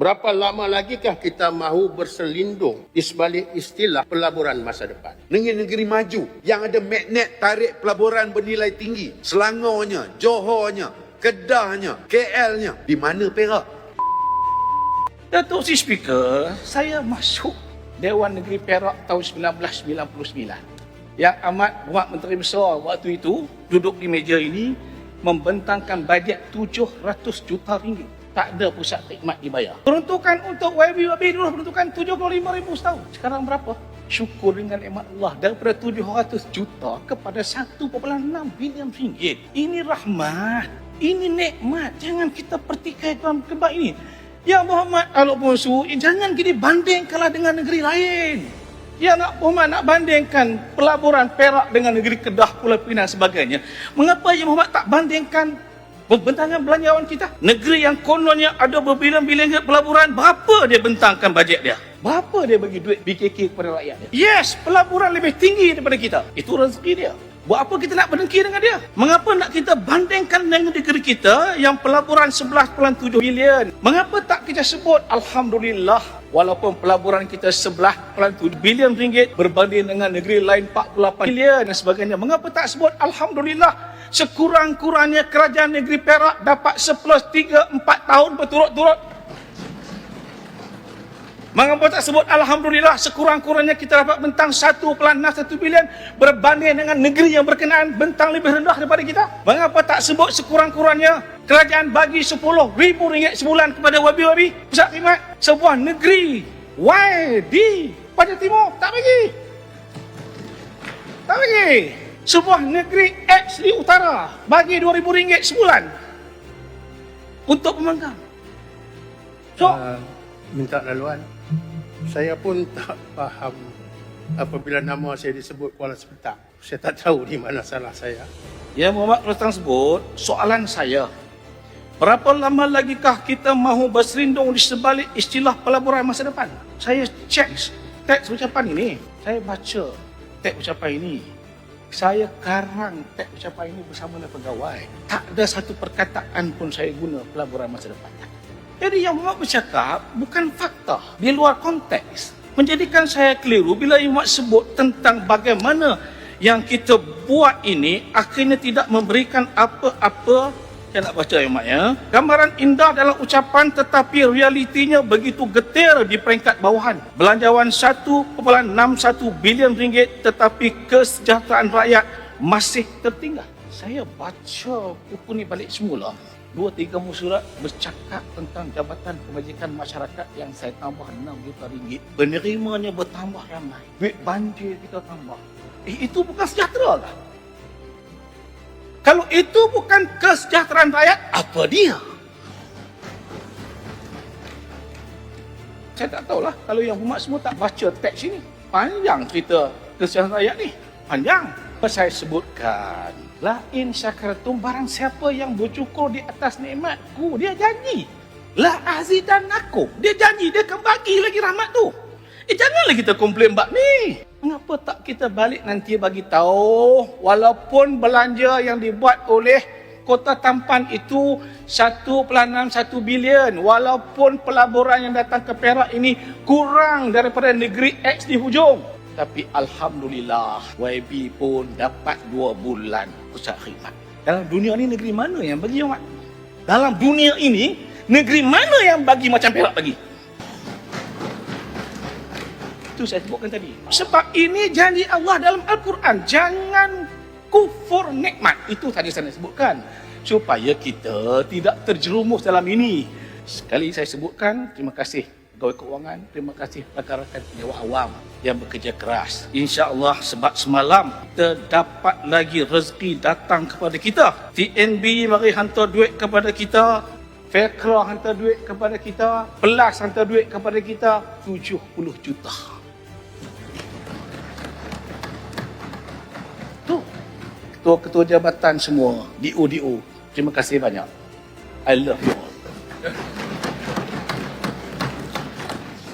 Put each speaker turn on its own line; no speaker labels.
Berapa lama lagikah kita mahu berselindung di sebalik istilah pelaburan masa depan?
Negeri-negeri maju yang ada magnet tarik pelaburan bernilai tinggi. Selangornya, Johornya, Kedahnya, KLnya. Di mana Perak?
Datuk Si Speaker, saya masuk Dewan Negeri Perak tahun 1999. Yang amat buat Menteri Besar waktu itu duduk di meja ini membentangkan bajet 700 juta ringgit. Tak ada pusat khidmat dibayar. Peruntukan untuk YB-YB dulu peruntukan 75 ribu setahun. Sekarang berapa? Syukur dengan nikmat Allah daripada 700 juta kepada 1.6 bilion ringgit. Ini rahmat. Ini nikmat. Jangan kita pertikaikan kebab ini. Ya Muhammad kalau musuh, eh, jangan kita bandingkanlah dengan negeri lain. Ya nak Muhammad nak bandingkan pelaburan Perak dengan negeri Kedah, Pulau Pinang sebagainya. Mengapa Ya Muhammad tak bandingkan pembentangan belanjawan kita? Negeri yang kononnya ada berbilion-bilion pelaburan, berapa dia bentangkan bajet dia? Berapa dia bagi duit BKK kepada rakyat dia? Yes, pelaburan lebih tinggi daripada kita. Itu rezeki dia. Buat apa kita nak berdengki dengan dia? Mengapa nak kita bandingkan dengan negeri kita yang pelaburan 11.7 bilion? Mengapa tak kita sebut Alhamdulillah walaupun pelaburan kita 11.7 bilion ringgit berbanding dengan negeri lain 48 bilion dan sebagainya. Mengapa tak sebut Alhamdulillah sekurang-kurangnya kerajaan negeri Perak dapat surplus 3 4 tahun berturut-turut Mengapa tak sebut Alhamdulillah sekurang-kurangnya kita dapat bentang 1.61 bilion berbanding dengan negeri yang berkenaan bentang lebih rendah daripada kita? Mengapa tak sebut sekurang-kurangnya kerajaan bagi 10 ribu ringgit sebulan kepada wabi-wabi pusat khidmat sebuah negeri Y di pada timur tak bagi tak bagi sebuah negeri X di utara bagi 2000 ringgit sebulan untuk pemanggang so
Uh, minta laluan. Saya pun tak faham apabila nama saya disebut Kuala Sepetang. Saya tak tahu di mana salah saya.
Ya Muhammad Rostang sebut, soalan saya. Berapa lama lagikah kita mahu berserindung di sebalik istilah pelaburan masa depan? Saya cek teks ucapan ini. Saya baca teks ucapan ini. Saya karang teks ucapan ini bersama dengan pegawai. Tak ada satu perkataan pun saya guna pelaburan masa depan. Jadi yang Muhammad bercakap bukan fakta. Di luar konteks. Menjadikan saya keliru bila Muhammad sebut tentang bagaimana yang kita buat ini akhirnya tidak memberikan apa-apa saya nak baca Muhammad ya. Gambaran indah dalam ucapan tetapi realitinya begitu getir di peringkat bawahan. Belanjawan 1.61 bilion ringgit tetapi kesejahteraan rakyat masih tertinggal. Saya baca buku ni balik semula dua tiga muka surat bercakap tentang Jabatan Kebajikan Masyarakat yang saya tambah 6 juta ringgit. Penerimanya bertambah ramai. Duit banjir kita tambah. Eh, itu bukan sejahtera lah. Kalau itu bukan kesejahteraan rakyat, apa dia? Saya tak tahulah kalau yang umat semua tak baca teks ini. Panjang cerita kesejahteraan rakyat ni. Panjang. Apa saya sebutkan? Lain syakaratum barang siapa yang bersyukur di atas nikmatku. Dia janji. La azidan aku. Dia janji dia akan bagi lagi rahmat tu. Eh janganlah kita komplain bab ni. Mengapa tak kita balik nanti bagi tahu walaupun belanja yang dibuat oleh Kota Tampan itu 1.61 bilion walaupun pelaburan yang datang ke Perak ini kurang daripada negeri X di hujung tapi Alhamdulillah YB pun dapat 2 bulan pusat khidmat dalam dunia ini negeri mana yang bagi Umat? dalam dunia ini negeri mana yang bagi macam Perak bagi itu saya sebutkan tadi. Sebab ini janji Allah dalam Al-Quran. Jangan kufur nikmat. Itu tadi saya sebutkan. Supaya kita tidak terjerumus dalam ini. Sekali saya sebutkan, terima kasih pegawai keuangan, terima kasih rakan-rakan penyewa awam yang bekerja keras. Insya Allah sebab semalam kita dapat lagi rezeki datang kepada kita. TNB mari hantar duit kepada kita. Fekra hantar duit kepada kita. Pelas hantar duit kepada kita. 70 juta. Tu ketua-ketua jabatan semua DO-DO. Terima kasih banyak. I love you all.